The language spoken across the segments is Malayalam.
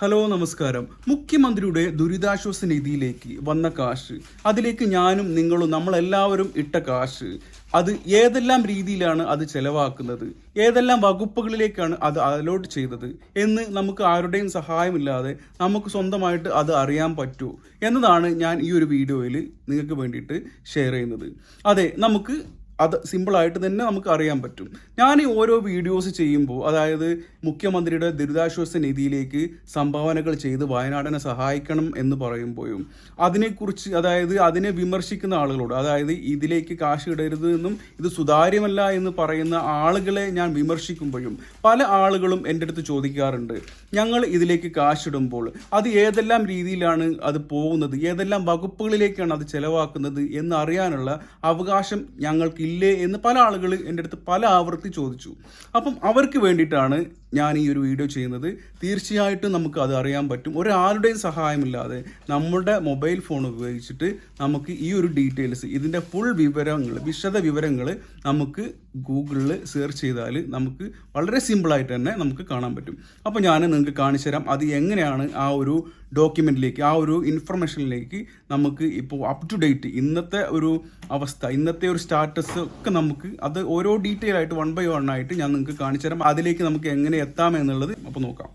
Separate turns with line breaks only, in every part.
ഹലോ നമസ്കാരം. മുഖ്യമന്ത്രിയുടെ ദുരിതാശ്വാസ നിധിയിലേക്ക് വന്ന കാശ്. അതിലേക്ക് ഞാനും നിങ്ങളും നമ്മളെല്ലാവരും ഇട്ട കാശ്. അത് ഏതെല്ലാം രീതിയിലാണ് അത് ചെലവാക്കുന്നത്? ഏതെല്ലാം വകുപ്പുകളിലേക്കാണ് അത് അലോട്ട് ചെയ്തത്? എന്ന് നമുക്ക് ആരുടെയും സഹായമില്ലാതെ നമുക്ക് സ്വന്തമായിട്ട് അത് അറിയാൻ പറ്റൂ എന്നതാണ് ഞാൻ ഈ ഒരു വീഡിയോയിൽ നിങ്ങൾക്ക് വേണ്ടിയിട്ട് ഷെയർ ചെയ്യുന്നത്. അതെ നമുക്ക് അത് സിമ്പിളായിട്ട് തന്നെ നമുക്ക് അറിയാൻ പറ്റും. ഞാൻ ഈ ഓരോ വീഡിയോസ് ചെയ്യുമ്പോൾ അതായത് മുഖ്യമന്ത്രിയുടെ ദുരിതാശ്വാസ നിധിയിലേക്ക് സംഭാവനകൾ ചെയ്ത് വയനാടിനെ സഹായിക്കണം എന്ന് പറയുമ്പോഴും അതിനെക്കുറിച്ച് അതായത് അതിനെ വിമർശിക്കുന്ന ആളുകളോട് അതായത് ഇതിലേക്ക് കാശ് ഇടരുത് എന്നും ഇത് സുതാര്യമല്ല എന്ന് പറയുന്ന ആളുകളെ ഞാൻ വിമർശിക്കുമ്പോഴും പല ആളുകളും എന്റെ അടുത്ത് ചോദിക്കാറുണ്ട്. ഞങ്ങൾ ഇതിലേക്ക് കാശിടുമ്പോൾ അത് ഏതെല്ലാം രീതിയിലാണ് അത് പോകുന്നത്? ഏതെല്ലാം വകുപ്പുകളിലേക്കാണ് അത് ചെലവാക്കുന്നത്? എന്നറിയാനുള്ള അവകാശം ഞങ്ങൾക്ക് ഇല്ലേ എന്ന് പല ആളുകൾ എന്റെ അടുത്ത് പല ആവർത്തി ചോദിച്ചു. അപ്പം അവർക്ക് വേണ്ടിയിട്ടാണ് ഞാൻ ഈ ഒരു വീഡിയോ ചെയ്യുന്നത് തീർച്ചയായിട്ടും നമുക്ക് അത് അറിയാൻ പറ്റും. ഒരാളുടെയും സഹായമില്ലാതെ നമ്മുടെ മൊബൈൽ ഫോൺ ഉപയോഗിച്ചിട്ട് നമുക്ക് ഈ ഒരു ഡീറ്റെയിൽസ് ഇതിന്റെ ഫുൾ വിവരങ്ങൾ വിശദ വിവരങ്ങൾ നമുക്ക് ഗൂഗിളിൽ സെർച്ച് ചെയ്താൽ നമുക്ക് വളരെ സിമ്പിളായിട്ട് തന്നെ നമുക്ക് കാണാൻ പറ്റും. അപ്പോൾ ഞാൻ നിങ്ങൾക്ക് കാണിച്ചു തരാം അത് എങ്ങനെയാണ് ആ ഒരു ഡോക്യുമെന്റിലേക്ക് ആ ഒരു ഇൻഫർമേഷനിലേക്ക് നമുക്ക് ഇപ്പോൾ അപ് ടു ഡേറ്റ് ഇന്നത്തെ ഒരു അവസ്ഥ ഇന്നത്തെ ഒരു സ്റ്റാറ്റസ് ഒക്കെ നമുക്ക് അത് ഓരോ ഡീറ്റെയിൽ ആയിട്ട് വൺ ബൈ വൺ ആയിട്ട് ഞാൻ നിങ്ങൾക്ക് കാണിച്ചു തരാം. അതിലേക്ക് നമുക്ക് എങ്ങനെ എത്താം എന്നുള്ളത് അപ്പോൾ നോക്കാം.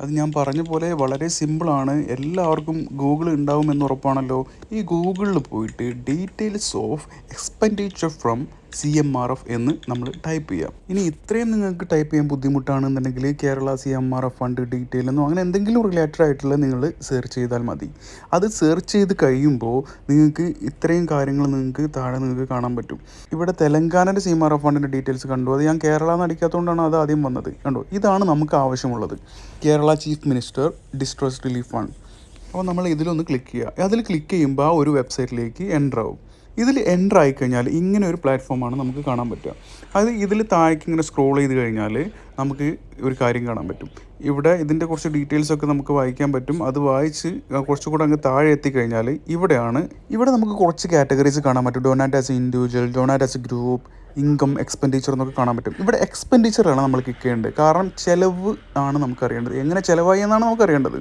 അത് ഞാൻ പറഞ്ഞ പോലെ വളരെ സിമ്പിളാണ് എല്ലാവർക്കും ഗൂഗിൾ ഉണ്ടാവുമെന്ന് ഉറപ്പാണല്ലോ. ഈ ഗൂഗിളിൽ പോയിട്ട് details of expenditure from C M R F എന്ന് നമ്മൾ ടൈപ്പ് ചെയ്യാം. ഇനി ഇത്രയും നിങ്ങൾക്ക് ടൈപ്പ് ചെയ്യാൻ ബുദ്ധിമുട്ടാണെന്നുണ്ടെങ്കിൽ Kerala C M R F fund detail എന്നോ അങ്ങനെ എന്തെങ്കിലും റിലേറ്റഡ് ആയിട്ടുള്ള നിങ്ങൾ സെർച്ച് ചെയ്താൽ മതി. അത് സെർച്ച് ചെയ്ത് കഴിയുമ്പോൾ നിങ്ങൾക്ക് ഇത്രയും കാര്യങ്ങൾ നിങ്ങൾക്ക് താഴെ നിങ്ങൾക്ക് കാണാൻ പറ്റും. ഇവിടെ തെലങ്കാനയുടെ സി എം ആർ എഫ് ഫണ്ടിന്റെ ഡീറ്റെയിൽസ് കണ്ടു. അത് ഞാൻ കേരള എന്ന് അടിക്കാത്തതുകൊണ്ടാണ് അത് ആദ്യം വന്നത്. കണ്ടോ? ഇതാണ് നമുക്ക് ആവശ്യമുള്ളത്. Kerala chief minister distress relief fund അപ്പോൾ നമ്മൾ ഇതിലൊന്ന് ക്ലിക്ക് ചെയ്യുക അതിൽ ക്ലിക്ക് ചെയ്യുമ്പോൾ ആ ഒരു വെബ്സൈറ്റിലേക്ക് എന്റർ ആവും. ഇതിൽ എന്റർ ആയിക്കഴിഞ്ഞാൽ ഇങ്ങനെ ഒരു പ്ലാറ്റ്ഫോമാണ് നമുക്ക് കാണാൻ പറ്റുക. അത് ഇതിൽ താഴേക്ക് ഇങ്ങനെ സ്ക്രോൾ ചെയ്ത് കഴിഞ്ഞാൽ നമുക്ക് ഒരു കാര്യം കാണാൻ പറ്റും. ഇവിടെ ഇതിന്റെ കുറച്ച് ഡീറ്റെയിൽസ് ഒക്കെ നമുക്ക് വായിക്കാൻ പറ്റും. അത് വായിച്ച് കുറച്ചുകൂടെ അങ്ങ് താഴെ എത്തിക്കഴിഞ്ഞാൽ ഇവിടെയാണ് ഇവിടെ നമുക്ക് കുറച്ച് കാറ്റഗറീസ് കാണാൻ പറ്റും. Donate as individual donate as group income expenditure എന്നൊക്കെ കാണാൻ പറ്റും. ഇവിടെ എക്സ്പെൻഡിച്ചറാണ് നമ്മൾ ക്ലിക്ക് ചെയ്യേണ്ടത്. കാരണം ചിലവ് ആണ് നമുക്കറിയേണ്ടത്. എങ്ങനെ ചിലവായി എന്നാണ് നമുക്കറിയേണ്ടത്.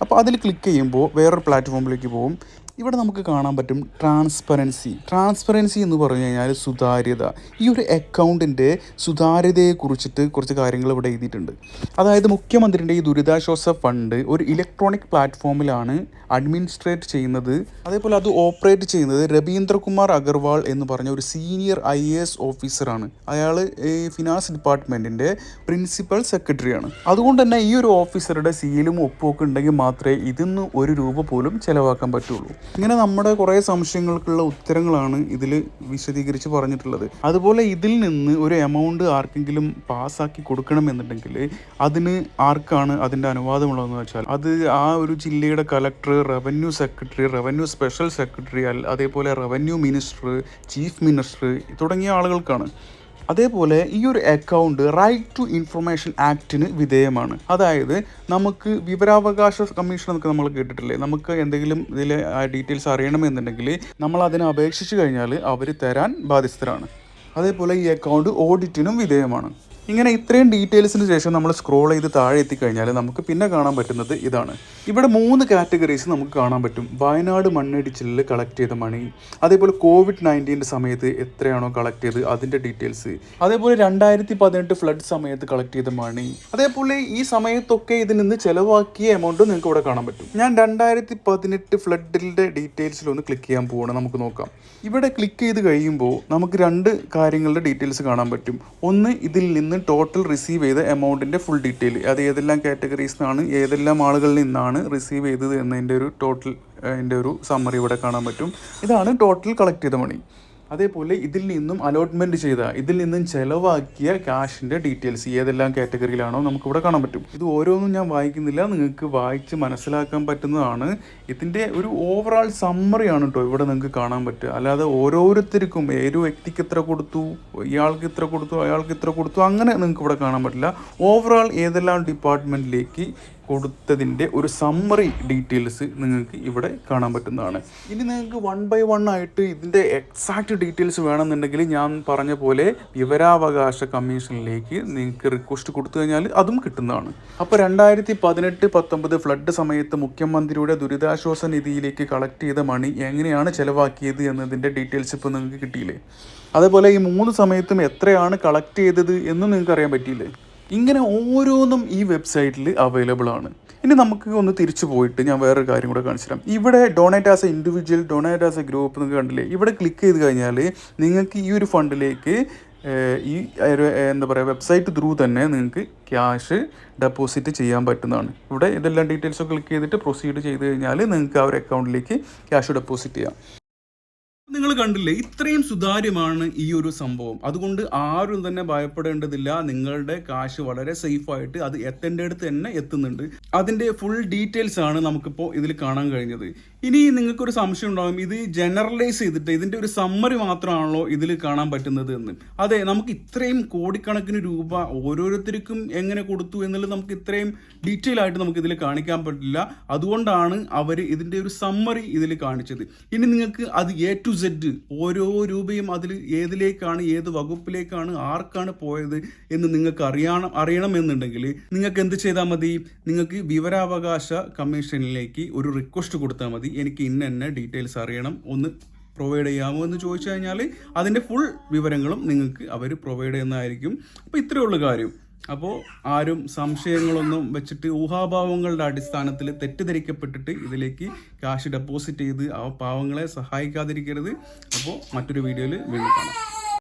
അപ്പോൾ അതിൽ ക്ലിക്ക് ചെയ്യുമ്പോൾ വേറൊരു പ്ലാറ്റ്ഫോമിലേക്ക് പോകും ഇവിടെ നമുക്ക് കാണാൻ പറ്റും ട്രാൻസ്പെറൻസി ട്രാൻസ്പെറൻസി എന്ന് പറഞ്ഞു കഴിഞ്ഞാൽ സുതാര്യത. ഈ ഒരു അക്കൗണ്ടിന്റെ സുതാര്യതയെ കുറിച്ചിട്ട് കുറച്ച് കാര്യങ്ങൾ ഇവിടെ എഴുതിയിട്ടുണ്ട്. അതായത് മുഖ്യമന്ത്രിയുടെ ഈ ദുരിതാശ്വാസ ഫണ്ട് ഒരു ഇലക്ട്രോണിക് പ്ലാറ്റ്ഫോമിലാണ് അഡ്മിനിസ്ട്രേറ്റ് ചെയ്യുന്നത്. അതേപോലെ അത് ഓപ്പറേറ്റ് ചെയ്യുന്നത് രവീന്ദ്രകുമാർ അഗർവാൾ എന്ന് പറഞ്ഞ ഒരു സീനിയർ ഐ എ എസ് ഓഫീസറാണ് അയാൾ ഈ ഫിനാൻസ് ഡിപ്പാർട്ട്മെന്റിന്റെ പ്രിൻസിപ്പൽ സെക്രട്ടറിയാണ് അതുകൊണ്ട് തന്നെ ഈ ഒരു ഓഫീസറുടെ സീലും ഒപ്പുമൊക്കെ ഉണ്ടെങ്കിൽ മാത്രമേ ഇതിന്ന് ഒരു രൂപ പോലും ചിലവാക്കാൻ പറ്റുള്ളൂ. ഇങ്ങനെ നമ്മുടെ കുറേ സംശയങ്ങൾക്കുള്ള ഉത്തരങ്ങളാണ് ഇതിൽ വിശദീകരിച്ച് പറഞ്ഞിട്ടുള്ളത്. അതുപോലെ ഇതിൽ നിന്ന് ഒരു എമൗണ്ട് ആർക്കെങ്കിലും പാസ്സാക്കി കൊടുക്കണമെന്നുണ്ടെങ്കിൽ അതിന് ആർക്കാണ് അതിന്റെ അനുവാദമുള്ളതെന്ന് വെച്ചാൽ അത് ആ ഒരു ജില്ലയുടെ collector revenue secretary revenue special secretary അതേപോലെ റവന്യൂ മിനിസ്റ്റർ ചീഫ് മിനിസ്റ്റർ തുടങ്ങിയ ആളുകൾക്കാണ്. അതേപോലെ ഈ ഒരു അക്കൗണ്ട് റൈറ്റ് ടു ഇൻഫർമേഷൻ ആക്ടിന് വിധേയമാണ്. അതായത് നമുക്ക് വിവരാവകാശ കമ്മീഷൻ എന്നൊക്കെ നമ്മൾ കേട്ടിട്ടില്ലേ? നമുക്ക് എന്തെങ്കിലും ഇതിലെ ഡീറ്റെയിൽസ് അറിയണമെന്നുണ്ടെങ്കിൽ നമ്മൾ അതിനെ അപേക്ഷിച്ച് കഴിഞ്ഞാൽ അവർ തരാൻ ബാധ്യസ്ഥരാണ്. അതേപോലെ ഈ അക്കൗണ്ട് ഓഡിറ്റിനും വിധേയമാണ്. ഇങ്ങനെ ഇത്രയും ഡീറ്റെയിൽസിന് ശേഷം നമ്മൾ സ്ക്രോൾ ചെയ്ത് താഴെ എത്തിക്കഴിഞ്ഞാൽ നമുക്ക് പിന്നെ കാണാൻ പറ്റുന്നത് ഇതാണ്. ഇവിടെ മൂന്ന് കാറ്റഗറീസ് നമുക്ക് കാണാൻ പറ്റും. വയനാട് മണ്ണിടിച്ചിലിൽ കളക്ട് ചെയ്ത മണി അതേപോലെ കോവിഡ് നയന്റീന്റെ സമയത്ത് എത്രയാണോ കളക്ട് ചെയ്ത് അതിന്റെ ഡീറ്റെയിൽസ് അതേപോലെ രണ്ടായിരത്തി പതിനെട്ട് ഫ്ലഡ് സമയത്ത് കളക്ട് ചെയ്ത മണി അതേപോലെ ഈ സമയത്തൊക്കെ ഇതിൽ നിന്ന് ചിലവാക്കിയ എമൗണ്ട് നിങ്ങൾക്ക് ഇവിടെ കാണാൻ പറ്റും. ഞാൻ രണ്ടായിരത്തി പതിനെട്ട് ഫ്ലഡിന്റെ ഡീറ്റെയിൽസിൽ ഒന്ന് ക്ലിക്ക് ചെയ്യാൻ പോവാണ്. നമുക്ക് നോക്കാം. ഇവിടെ ക്ലിക്ക് ചെയ്ത് കഴിയുമ്പോൾ നമുക്ക് രണ്ട് കാര്യങ്ങളുടെ ഡീറ്റെയിൽസ് കാണാൻ പറ്റും. ഒന്ന് ഇതിൽ നിന്ന് ടോട്ടൽ റിസീവ് ചെയ്ത എമൗണ്ടിന്റെ ഫുൾ ഡീറ്റെയിൽ അത് ഏതെല്ലാം കാറ്റഗറീസ് നിന്നാണ് ഏതെല്ലാം ആളുകളിൽ നിന്നാണ് റിസീവ് ചെയ്തത് എന്നതിന്റെ ഒരു ടോട്ടൽ അതിന്റെ ഒരു സമ്മറി ഇവിടെ കാണാൻ പറ്റും. ഇതാണ് ടോട്ടൽ കളക്ട് ചെയ്ത മണി അതേപോലെ ഇതിൽ നിന്നും അലോട്ട്മെന്റ് ചെയ്ത ഇതിൽ നിന്നും ചെലവാക്കിയ ക്യാഷിന്റെ ഡീറ്റെയിൽസ് ഏതെല്ലാം കാറ്റഗറിയിലാണോ നമുക്കിവിടെ കാണാൻ പറ്റും. ഇത് ഓരോന്നും ഞാൻ വായിക്കുന്നില്ല നിങ്ങൾക്ക് വായിച്ച് മനസ്സിലാക്കാൻ പറ്റുന്നതാണ്. ഇതിന്റെ ഒരു ഓവറാൾ സമ്മറിയാണ് കേട്ടോ ഇവിടെ നിങ്ങൾക്ക് കാണാൻ പറ്റുക. അല്ലാതെ ഓരോരുത്തർക്കും ഏത് വ്യക്തിക്ക് ഇത്ര കൊടുത്തു ഇയാൾക്ക് ഇത്ര കൊടുത്തു അയാൾക്ക് ഇത്ര കൊടുത്തു അങ്ങനെ നിങ്ങൾക്ക് ഇവിടെ കാണാൻ പറ്റില്ല. ഓവറാൾ ഏതെല്ലാം ഡിപ്പാർട്ട്മെന്റിലേക്ക് കൊടുത്തതിന്റെ ഒരു സമ്മറി ഡീറ്റെയിൽസ് നിങ്ങൾക്ക് ഇവിടെ കാണാൻ പറ്റുന്നതാണ്. ഇനി നിങ്ങൾക്ക് വൺ ബൈ വൺ ആയിട്ട് ഇതിന്റെ എക്സാക്റ്റ് ഡീറ്റെയിൽസ് വേണമെന്നുണ്ടെങ്കിൽ ഞാൻ പറഞ്ഞ പോലെ വിവരാവകാശ കമ്മീഷനിലേക്ക് നിങ്ങൾക്ക് റിക്വസ്റ്റ് കൊടുത്തു കഴിഞ്ഞാൽ അതും കിട്ടുന്നതാണ്. അപ്പോൾ രണ്ടായിരത്തി പതിനെട്ട് പത്തൊമ്പത് ഫ്ലഡ് സമയത്ത് മുഖ്യമന്ത്രിയുടെ ദുരിതാശ്വാസ നിധിയിലേക്ക് കളക്ട് ചെയ്ത മണി എങ്ങനെയാണ് ചിലവാക്കിയത് എന്നതിന്റെ ഡീറ്റെയിൽസ് ഇപ്പോൾ നിങ്ങൾക്ക് കിട്ടിയില്ലേ? അതേപോലെ ഈ മൂന്ന് സമയത്തും എത്രയാണ് കളക്ട് ചെയ്തത് എന്നും നിങ്ങൾക്ക് അറിയാൻ പറ്റിയില്ലേ? ഇങ്ങനെ ഓരോന്നും ഈ വെബ്സൈറ്റിൽ അവൈലബിൾ ആണ്. ഇനി നമുക്ക് ഒന്ന് തിരിച്ചു പോയിട്ട് ഞാൻ വേറൊരു കാര്യം കൂടെ കാണിച്ചു തരാം. ഇവിടെ donate as a individual donate as a group എന്നൊക്കെ കണ്ടില്ലേ? ഇവിടെ ക്ലിക്ക് ചെയ്ത് കഴിഞ്ഞാൽ നിങ്ങൾക്ക് ഈ ഒരു ഫണ്ടിലേക്ക് ഈ എന്താ പറയുക വെബ്സൈറ്റ് ത്രൂ തന്നെ നിങ്ങൾക്ക് ക്യാഷ് ഡെപ്പോസിറ്റ് ചെയ്യാൻ പറ്റുന്നതാണ്. ഇവിടെ ഇതെല്ലാം ഡീറ്റെയിൽസ് ഒക്കെ ക്ലിക്ക് ചെയ്തിട്ട് പ്രൊസീഡ് ചെയ്ത് കഴിഞ്ഞാൽ നിങ്ങൾക്ക് ആ ഒരു അക്കൗണ്ടിലേക്ക് ക്യാഷ് ഡെപ്പോസിറ്റ് ചെയ്യാം. നിങ്ങൾ കണ്ടില്ലേ? ഇത്രയും സുതാര്യമാണ് ഈ ഒരു സംഭവം. അതുകൊണ്ട് ആരും തന്നെ ഭയപ്പെടേണ്ടതില്ല. നിങ്ങളുടെ കാശ് വളരെ സേഫ് ആയിട്ട് അത് എത്തേണ്ട അടുത്ത് തന്നെ എത്തുന്നുണ്ട്. അതിന്റെ ഫുൾ ഡീറ്റെയിൽസ് ആണ് നമുക്കിപ്പോൾ ഇതിൽ കാണാൻ കഴിഞ്ഞത്. ഇനി നിങ്ങൾക്കൊരു സംശയം ഉണ്ടാകും ഇത് ജനറലൈസ് ചെയ്തിട്ട് ഇതിന്റെ ഒരു സമ്മറി മാത്രമാണല്ലോ ഇതിൽ കാണാൻ പറ്റുന്നത് എന്ന്. അതെ നമുക്ക് ഇത്രയും കോടിക്കണക്കിന് രൂപ ഓരോരുത്തർക്കും എങ്ങനെ കൊടുത്തു എന്നുള്ളത് നമുക്ക് ഇത്രയും ഡീറ്റെയിൽ ആയിട്ട് നമുക്ക് ഇതിൽ കാണിക്കാൻ പറ്റില്ല. അതുകൊണ്ടാണ് അവർ ഇതിന്റെ ഒരു സമ്മറി ഇതിൽ കാണിച്ചത്. ഇനി നിങ്ങൾക്ക് അത് എ ടു സെഡ് ഓരോ രൂപയും അതിൽ ഏതിലേക്കാണ് ഏത് വകുപ്പിലേക്കാണ് ആർക്കാണ് പോയത് എന്ന് നിങ്ങൾക്ക് അറിയണം അറിയണമെന്നുണ്ടെങ്കിൽ നിങ്ങൾക്ക് എന്ത് ചെയ്താൽ മതി? നിങ്ങൾക്ക് വിവരാവകാശ കമ്മീഷനിലേക്ക് ഒരു റിക്വസ്റ്റ് കൊടുത്താൽ മതി. എനിക്ക് ഇന്ന ഡീറ്റെയിൽസ് അറിയണം. ഒന്ന് പ്രൊവൈഡ് ചെയ്യാമോ എന്ന് ചോദിച്ചു കഴിഞ്ഞാൽ അതിന്റെ ഫുൾ വിവരങ്ങളും നിങ്ങൾക്ക് അവർ പ്രൊവൈഡ് ചെയ്യുന്നതായിരിക്കും. അപ്പോൾ ഇത്രയേ ഉള്ളൂ കാര്യം. അപ്പോൾ ആരും സംശയങ്ങളൊന്നും വെച്ചിട്ട് ഊഹാഭാവങ്ങളുടെ അടിസ്ഥാനത്തിൽ തെറ്റിദ്ധരിക്കപ്പെട്ടിട്ട് ഇതിലേക്ക് കാശ് ഡെപ്പോസിറ്റ് ചെയ്ത് ആ പാവങ്ങളെ സഹായിക്കാതിരിക്കരുത്. അപ്പോൾ മറ്റൊരു വീഡിയോയിൽ വീണ്ടും കാണാം.